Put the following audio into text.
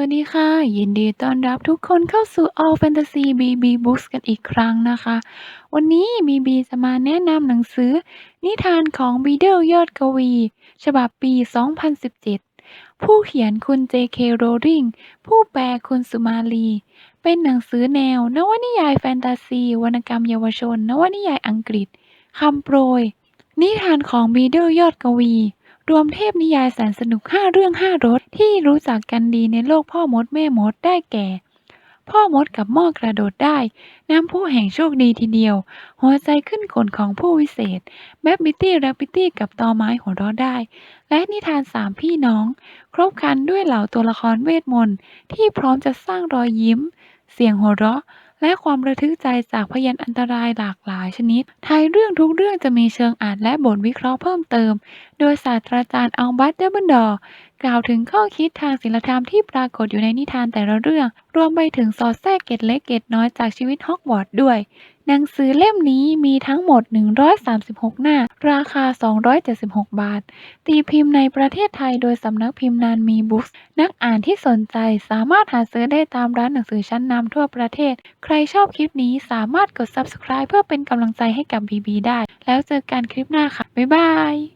วัสดีค่ะ ยินดีต้อนรับทุกคนเข้าสู่ All Fantasy BB Books กันอีกครั้งนะคะ วันนี้ BB จะมาแนะนำหนังสือ นิทานของ Beedle ยอดกวี ฉบับปี 2017 ผู้เขียนคุณ J.K. Rowling ผู้แปลคุณสุมาลี เป็นหนังสือแนว นวนิยายแฟนตาซี วรรณกรรมเยาวชน นวนิยายอังกฤษคำโปรย นิทานของ Beedle ยอดกวี รวมเทพนิยายแสนสนุก 5 เรื่อง 5รสที่รู้จักกันดีในโลกพ่อมดแม่มดได้แก่ พ่อมดกับหม้อกระโดดได้ น้ำพุแห่งโชคดีทีเดียว หัวใจขึ้นขนของผู้วิเศษแบ b บิตตี้แรปปิตตี้กับตอไม้หัวเราะได้ และนิทานสามพี่น้อง ครบครันด้วยเหล่าตัวละครเวทมนต์ที่พร้อมจะสร้างรอยยิ้ม เสียงหัวเราะ และความระทึกใจจากพยานอันตรายหลากหลายชนิดท้ายเรื่องทุกเรื่องจะมีเชิงอ่านและบทวิเคราะห์เพิ่มเติม โดยศาสตราจารย์อัลบัตเดอร์บันดอร์กล่าวถึงข้อคิดทางศิลธรรมที่ปรากฏอยู่ในนิทานแต่ละเรื่อง รวมไปถึงสอดแทรกเกร็ดเล็กเกร็ดน้อยจากชีวิตฮอกวอตส์ด้วย หนังสือเล่มนี้มีทั้งหมด 136 หน้า ราคา 276 บาท ตีพิมพ์ในประเทศไทยโดยสำนักพิมพ์นานมีบุ๊กส์นักอ่านที่สนใจสามารถหาซื้อได้ตามร้านหนังสือชั้นนำทั่วประเทศ ใครชอบคลิปนี้สามารถกด subscribe เพื่อเป็นกำลังใจให้กับ BB ได้ แล้วเจอกันคลิปหน้าค่ะบ๊ายบาย